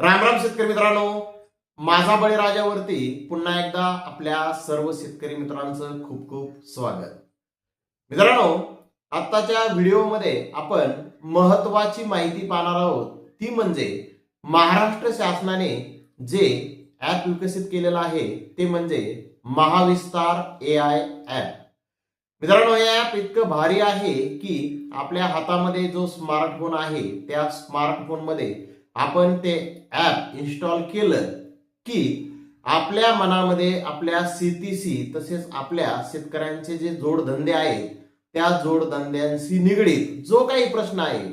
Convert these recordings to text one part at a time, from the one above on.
रामराम शेतकरी मित्रांनो. माझा बळीराजावरती पुन्हा एकदा आपल्या सर्व शेतकरी मित्रांचं खूप खूप स्वागत. मित्रांनो आत्ताच्या व्हिडिओमध्ये आपण महत्वाची माहिती पाहणार आहोत. ती म्हणजे महाराष्ट्र शासनाने जे ऍप विकसित केलेलं आहे ते म्हणजे महाविस्तार ए आय ऍप मित्रांनो हे ऍप इतकं भारी आहे की आपल्या हातामध्ये जो स्मार्टफोन आहे त्या स्मार्टफोनमध्ये आपण ते ॲप इन्स्टॉल केलं की आपल्या मनामध्ये आपल्या शेतीशी तसेच आपल्या शेतकऱ्यांचे जे जोडधंदे आहेत त्या जोडधंद्यांशी निगडीत जो काही प्रश्न आहे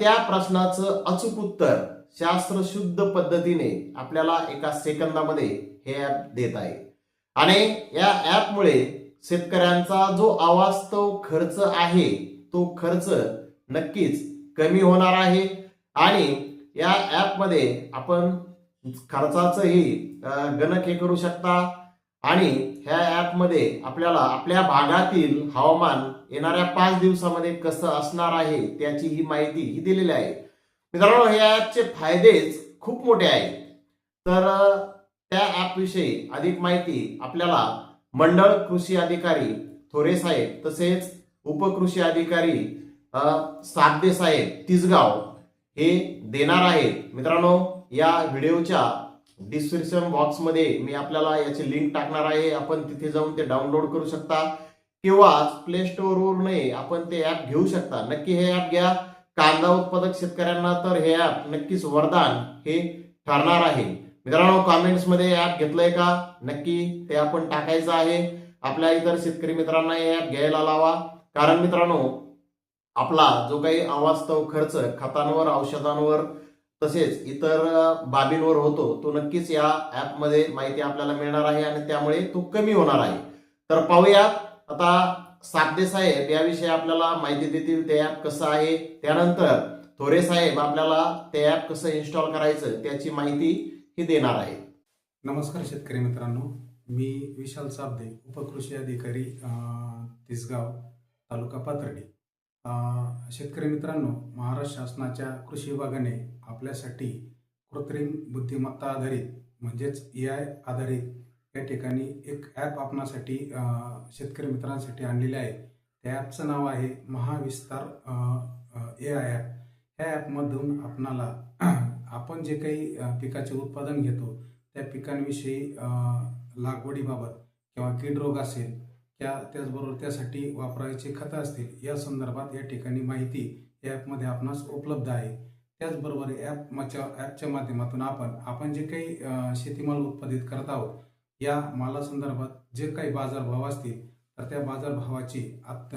त्या प्रश्नाचं अचूक उत्तर शास्त्रशुद्ध पद्धतीने आपल्याला एका सेकंदामध्ये हे ॲप देत आहे. आणि या ॲपमुळे शेतकऱ्यांचा जो अवास्तव खर्च आहे तो खर्च नक्कीच कमी होणार आहे. आणि या ॲपमध्ये आपण खर्चाचंही गणक हे करू शकता. आणि ह्या ॲपमध्ये आपल्याला आपल्या भागातील हवामान येणाऱ्या पाच दिवसामध्ये कसं असणार आहे त्याची ही माहिती ही दिलेली आहे. मित्रांनो या ॲपचे फायदेच खूप मोठे आहेत. तर त्या ऍप विषयी अधिक माहिती आपल्याला मंडळ कृषी अधिकारी थोरे साहेब तसेच उपकृषी अधिकारी अ, साहेब तिसगाव हे देणार आहेत मित्रांनो या व्हिडिओच्या डिस्क्रिप्शन बॉक्समध्ये मी आपल्याला याची लिंक टाकणार आहे. आपण तिथे जाऊन ते डाउनलोड करू शकता. किंवा प्ले स्टोअरवरूनही आपण ते ऍप घेऊ शकता. नक्की हे ऍप घ्या. कांदा उत्पादक शेतकऱ्यांना तर हे ऍप नक्कीच वरदान हे ठरणार आहे. मित्रांनो कॉमेंट्समध्ये ऍप घेतलंय का? नक्की ते आपण टाकायचं आहे. आपल्या इतर शेतकरी मित्रांना हे ऍप घ्यायला लावा. कारण मित्रांनो आपला जो काही अवास्तव खर्च खतांवर औषधांवर तसेच इतर बाबींवर होतो तो नक्कीच या ऍपमध्ये माहिती आपल्याला मिळणार आहे आणि त्यामुळे तो कमी होणार आहे. तर पाहूयात आता साबदे साहेब याविषयी आपल्याला माहिती देतील ते ऍप कसं आहे त्यानंतर थोरे साहेब आपल्याला ते ऍप कसं इन्स्टॉल करायचं त्याची माहिती ही देणार आहे नमस्कार शेतकरी मित्रांनो मी विशाल साबदे उपकृषी अधिकारी तिसगाव तालुका पाथर्डी. शेतकरी मित्रांनो महाराष्ट्र शासनाच्या कृषी विभागाने आपल्यासाठी कृत्रिम बुद्धिमत्ता आधारित म्हणजेच ए आय आधारित या ठिकाणी एक ॲप आपणासाठी शेतकरी मित्रांसाठी आणलेले आहे. त्या ॲपचं नाव आहे महाविस्तार ए आय ॲप ह्या ॲपमधून आपणाला आपण जे काही पिकाचे उत्पादन घेतो त्या पिकांविषयी लागवडीबाबत किंवा कीड रोग असेल त्या त्याचबरोबर त्यासाठी वापरायचे खतं असतील या संदर्भात या ठिकाणी माहिती या ॲपमध्ये आपणास उपलब्ध आहे. त्याचबरोबर ॲपच्या ॲपच्या माध्यमातून आपण आपण जे काही शेतीमाल उत्पादित करत आहोत या मालासंदर्भात जे काही बाजारभाव असतील तर त्या बाजारभावाची आत-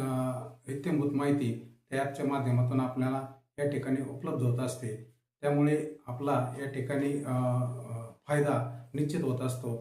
इत्यंभूत माहिती त्या ॲपच्या माध्यमातून आपल्याला या ठिकाणी उपलब्ध होत असते. त्यामुळे आपला या ठिकाणी फायदा निश्चित होत असतो.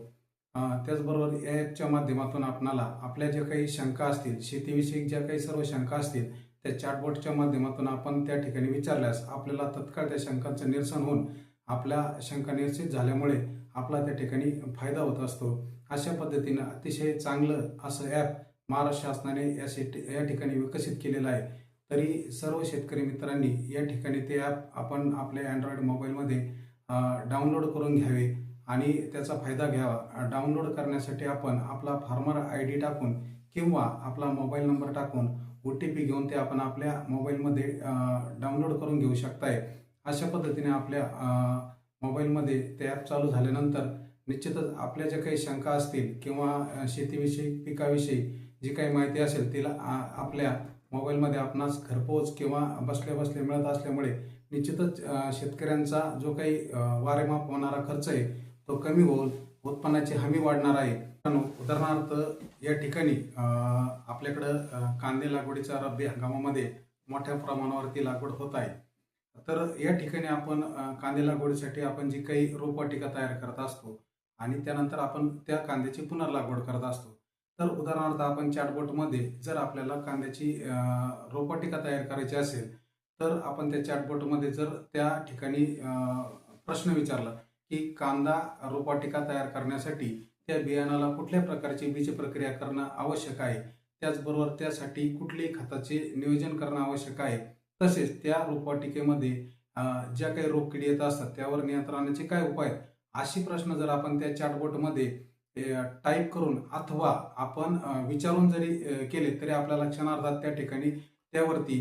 त्याचबरोबर या ॲपच्या माध्यमातून आपणाला आपल्या ज्या काही शंका असतील शेतीविषयी ज्या काही सर्व शंका असतील त्या चॅटबॉटच्या माध्यमातून आपण त्या ठिकाणी विचारल्यास आपल्याला तत्काळ त्या शंकांचं निरसन होऊन आपल्या शंका निरसित झाल्यामुळे आपला त्या ठिकाणी फायदा होत असतो. अशा पद्धतीनं अतिशय चांगलं असं ॲप महाराष्ट्र शासनाने या शेती या ठिकाणी विकसित केलेलं आहे. तरी सर्व शेतकरी मित्रांनी या ठिकाणी ते ॲप आपण आपल्या अँड्रॉइड मोबाईलमध्ये डाउनलोड करून घ्यावे. आणि त्याचा फायदा घ्यावा. डाउनलोड करण्यासाठी आपण आपला फार्मर आय डी टाकून किंवा आपला मोबाईल नंबर टाकून ओ टी पी घेऊन ते आपण आपल्या मोबाईलमध्ये डाउनलोड करून घेऊ शकताय. अशा पद्धतीने आपल्या मोबाईलमध्ये ते ॲप चालू झाल्यानंतर निश्चितच आपल्या ज्या काही शंका असतील किंवा शेतीविषयी पिकाविषयी जी काही माहिती असेल तिला आपल्या मोबाईलमध्ये आपणास घरपोच किंवा बसल्या बसल्या मिळत असल्यामुळे निश्चितच शेतकऱ्यांचा जो काही वारेमाप होणारा खर्च आहे तो कमी होऊन उत्पन्नाची हमी वाढणार आहे. उदाहरणार्थ या ठिकाणी आपल्याकडं कांदे लागवडीच्या रब्बी हंगामामध्ये मोठ्या प्रमाणावरती लागवड होत आहे. तर या ठिकाणी आपण कांदे लागवडीसाठी आपण जी काही रोपवाटिका तयार करत असतो आणि त्यानंतर आपण त्या कांद्याची पुनर्लागवड करत असतो. तर उदाहरणार्थ आपण चॅटबोटमध्ये जर आपल्याला कांद्याची रोपवाटिका तयार करायची असेल तर आपण त्या चॅटबोटमध्ये जर त्या ठिकाणी प्रश्न विचारला की कांदा रोपवाटिका तयार करण्यासाठी त्या बियाणाला कुठल्या प्रकारची बीज प्रक्रिया करणं आवश्यक आहे? त्याचबरोबर त्यासाठी कुठल्याही खताचे नियोजन करणं आवश्यक आहे? तसेच त्या रोपवाटिकेमध्ये ज्या काही रोगकिडी येत असतात त्यावर नियंत्रणाचे काय उपाय अशी प्रश्न जर आपण त्या चॅटबोटमध्ये टाईप करून अथवा आपण विचारून जरी केले तरी आपल्या लक्षणार्थात त्या ठिकाणी त्यावरती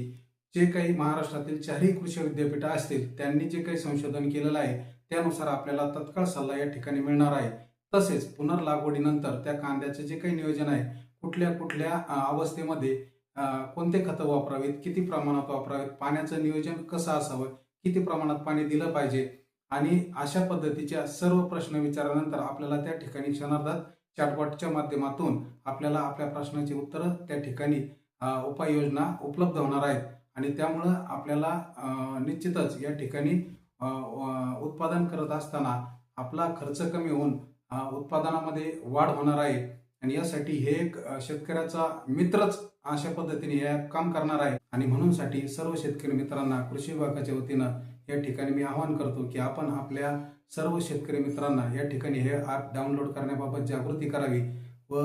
जे काही महाराष्ट्रातील चारही कृषी विद्यापीठं असतील त्यांनी जे काही संशोधन केलेलं आहे त्यानुसार आपल्याला तत्काळ सल्ला या ठिकाणी मिळणार आहे. तसेच पुनर्लागवडीनंतर त्या कांद्याचे जे काही नियोजन आहे कुठल्या कुठल्या अवस्थेमध्ये कोणते खतं वापरावीत किती प्रमाणात वापरावेत पाण्याचं नियोजन कसं असावं किती प्रमाणात पाणी दिलं पाहिजे आणि अशा पद्धतीच्या सर्व प्रश्न विचारल्यानंतर आपल्याला त्या ठिकाणी क्षणार्धात चॅटबॉटच्या माध्यमातून आपल्याला आपल्या प्रश्नाची उत्तरं त्या ठिकाणी उपाययोजना उपलब्ध होणार आहेत. आणि त्यामुळं आपल्याला निश्चितच या ठिकाणी उत्पादन करत असताना आपला खर्च कमी होऊन उत्पादनामध्ये वाढ होणार आहे. आणि यासाठी हे एक शेतकऱ्याचा मित्रच अशा पद्धतीने हे काम करणार आहे. आणि म्हणूनसाठी सर्व शेतकरी मित्रांना कृषी विभागाच्या वतीनं या ठिकाणी मी आवाहन करतो की आपण आपल्या सर्व शेतकरी मित्रांना या ठिकाणी हे ॲप डाउनलोड करण्याबाबत जागृती करावी व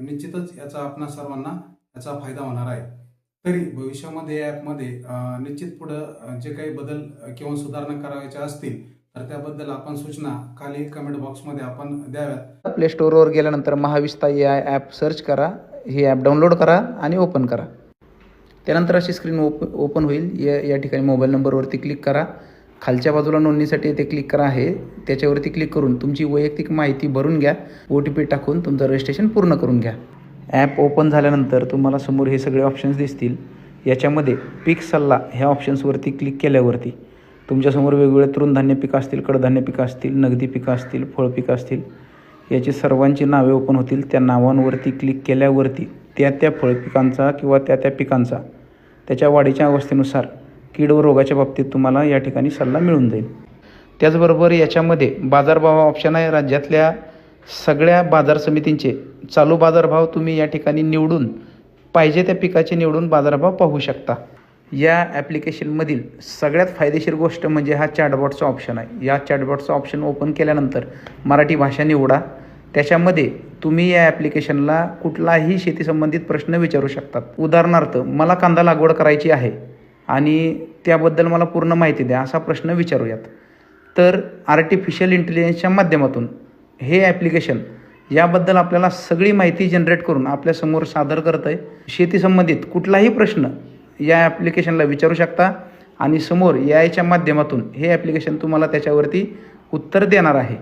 निश्चितच याचा आपणा सर्वांना याचा फायदा होणार आहे. तरी भविष्यामध्ये या ॲपमध्ये निश्चित पुढं जे काही बदल किंवा सुधारणा करायच्या असतील तर त्याबद्दल आपण सूचना खाली कमेंट बॉक्समध्ये आपण द्याव्यात. प्ले स्टोअरवर गेल्यानंतर महाविस्ता या ॲप सर्च करा हे ॲप डाउनलोड करा आणि ओपन करा. त्यानंतर अशी स्क्रीन ओप ओपन होईल. या या ठिकाणी मोबाईल नंबरवरती क्लिक करा. खालच्या बाजूला नोंदणीसाठी ते क्लिक करा आहे. त्याच्यावरती क्लिक करून तुमची वैयक्तिक माहिती भरून घ्या. ओ टी पी टाकून तुमचं रजिस्ट्रेशन पूर्ण करून घ्या. ॲप ओपन झाल्यानंतर तुम्हाला समोर हे सगळे ऑप्शन्स दिसतील. याच्यामध्ये पीक सल्ला ह्या ऑप्शन्सवरती क्लिक केल्यावरती तुमच्यासमोर वेगवेगळे तृणधान्य पिकं असतील कडधान्य पिकं असतील नगदी पिकं असतील फळपिकं असतील याची सर्वांची नावे ओपन होतील. त्या नावांवरती क्लिक केल्यावरती त्या त्या फळपिकांचा किंवा त्या त्या पिकांचा त्याच्या वाढीच्या अवस्थेनुसार कीड व रोगाच्या बाबतीत तुम्हाला या ठिकाणी सल्ला मिळून जाईल. त्याचबरोबर याच्यामध्ये बाजारभाव ऑप्शन आहे. राज्यातल्या सगळ्या बाजार समितींचे चालू बाजारभाव तुम्ही या ठिकाणी निवडून पाहिजे त्या पिकाचे निवडून बाजारभाव पाहू शकता. या ॲप्लिकेशनमधील सगळ्यात फायदेशीर गोष्ट म्हणजे हा चॅटबॉटचा ऑप्शन आहे. या चॅटबॉटचा ऑप्शन ओपन केल्यानंतर मराठी भाषा निवडा. त्याच्यामध्ये तुम्ही या ॲप्लिकेशनला कुठलाही शेतीसंबंधित प्रश्न विचारू शकतात. उदाहरणार्थ मला कांदा लागवड करायची आहे आणि त्याबद्दल मला पूर्ण माहिती द्या असा प्रश्न विचारूयात. तर आर्टिफिशियल इंटेलिजन्सच्या माध्यमातून हे ॲप्लिकेशन याबद्दल आपल्याला सगळी माहिती जनरेट करून आपल्यासमोर सादर करतं आहे. शेतीसंबंधित कुठलाही प्रश्न या ॲप्लिकेशनला विचारू शकता आणि समोर या आयच्या माध्यमातून हे ॲप्लिकेशन तुम्हाला त्याच्यावरती उत्तर देणार आहे.